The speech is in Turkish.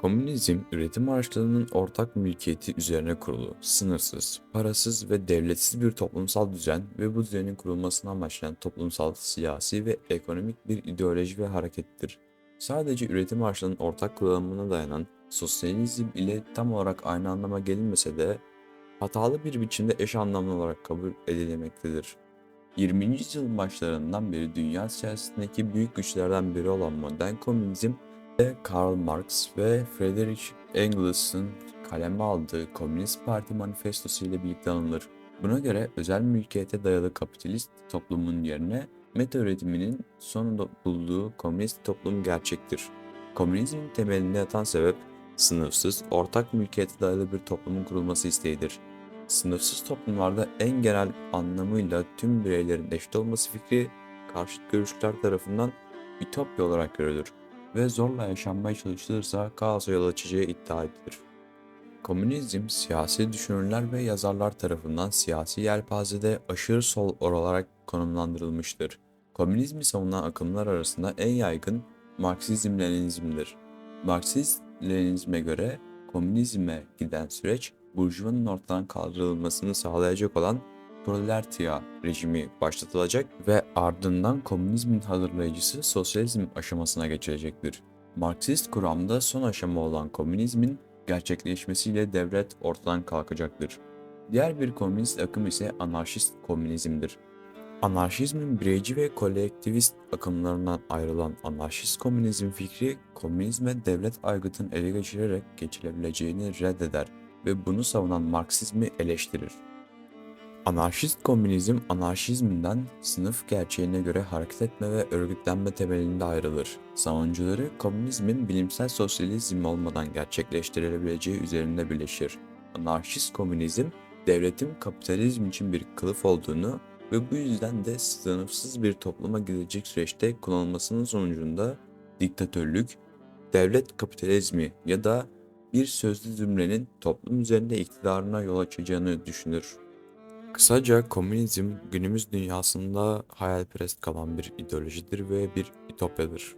Komünizm, üretim araçlarının ortak mülkiyeti üzerine kurulu, sınırsız, parasız ve devletsiz bir toplumsal düzen ve bu düzenin kurulmasını amaçlayan toplumsal, siyasi ve ekonomik bir ideoloji ve harekettir. Sadece üretim araçlarının ortak kullanımına dayanan sosyalizm ile tam olarak aynı anlama gelinmese de hatalı bir biçimde eş anlamlı olarak kabul edilmektedir. 20. yüzyılın başlarından beri dünya siyasetindeki büyük güçlerden biri olan modern komünizm Karl Marx ve Friedrich Engels'ın kaleme aldığı Komünist Parti Manifestosu ile birlikte anılır. Buna göre özel mülkiyete dayalı kapitalist toplumun yerine meta üretiminin sonunda bulduğu komünist toplum gerçektir. Komünizmin temelinde yatan sebep sınıfsız, ortak mülkiyete dayalı bir toplumun kurulması isteğidir. Sınıfsız toplumlarda en genel anlamıyla tüm bireylerin eşit olması fikri karşıt görüşler tarafından ütopya olarak görülür ve zorla yaşanmaya çalışılırsa kaosa yol açacağı iddia edilir. Komünizm, siyasi düşünürler ve yazarlar tarafından siyasi yelpazede aşırı sol olarak konumlandırılmıştır. Komünizmi savunan akımlar arasında en yaygın Marksizm-Leninizmdir. Marksist-Leninizme göre komünizme giden süreç, burjuvanın ortadan kaldırılmasını sağlayacak olan proletarya rejimi başlatılacak ve ardından komünizmin hazırlayıcısı sosyalizm aşamasına geçilecektir. Marksist kuramda son aşama olan komünizmin gerçekleşmesiyle devlet ortadan kalkacaktır. Diğer bir komünist akım ise anarşist komünizmdir. Anarşizmin bireyci ve kolektivist akımlarından ayrılan anarşist komünizm fikri, komünizme devlet aygıtın ele geçirerek geçilebileceğini reddeder ve bunu savunan Marksizmi eleştirir. Anarşist komünizm, anarşizmden sınıf gerçeğine göre hareket etme ve örgütlenme temelinde ayrılır. Savunucuları komünizmin bilimsel sosyalizm olmadan gerçekleştirilebileceği üzerinde birleşir. Anarşist komünizm, devletin kapitalizm için bir kılıf olduğunu ve bu yüzden de sınıfsız bir topluma gidecek süreçte kullanılmasının sonucunda diktatörlük, devlet kapitalizmi ya da bir sözlü zümrenin toplum üzerinde iktidarına yol açacağını düşünür. Kısaca komünizm günümüz dünyasında hayalperest kalan bir ideolojidir ve bir ütopyadır.